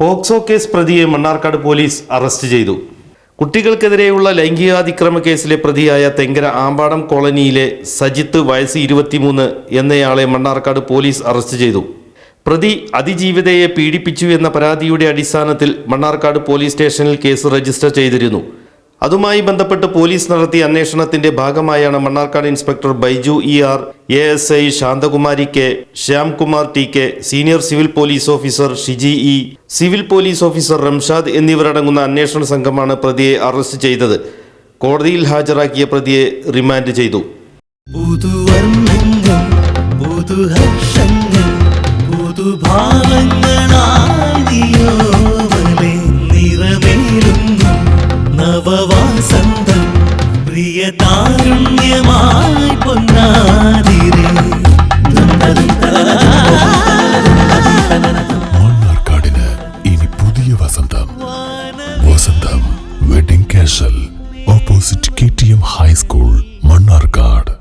POCSO case പ്രതിയെ Mannarkkad police arrest ചെയ്തു. കുട്ടികൾക്കെതിരെയുള്ള ലൈംഗികാതിക്രമ കേസിലെ പ്രതിയായ തെങ്കര ആമ്പാടം കോളനിയിലെ സജിത്ത് വയസ്സ് ഇരുപത്തിമൂന്ന് എന്നയാളെ മണ്ണാർക്കാട് പോലീസ് അറസ്റ്റ് ചെയ്തു. പ്രതി അതിജീവിതയെ പീഡിപ്പിച്ചു എന്ന പരാതിയുടെ അടിസ്ഥാനത്തിൽ മണ്ണാർക്കാട് പോലീസ് സ്റ്റേഷനിൽ കേസ് രജിസ്റ്റർ ചെയ്തിരുന്നു. അതുമായി ബന്ധപ്പെട്ട് പോലീസ് നടത്തിയ അന്വേഷണത്തിന്റെ ഭാഗമായാണ് Mannarkkad inspector Baiju E R A S I Santhakumari K Shyamkumar T K senior civil police officer Shiji E civil police officer Ramshad എന്നിവരടങ്ങുന്ന അന്വേഷണ സംഘമാണ് പ്രതിയെ അറസ്റ്റ് ചെയ്തത്. കോടതിയിൽ ഹാജരാക്കിയ പ്രതിയെ റിമാൻഡ് ചെയ്തു. നവവാസന്തം പ്രിയ താരുണ്യമായി പൊന്നാതിരേ മണ്ണാർക്കാടിന് ഇനി പുതിയ Vasantham Vasantham wedding casual opposite K T M high school Mannarkkad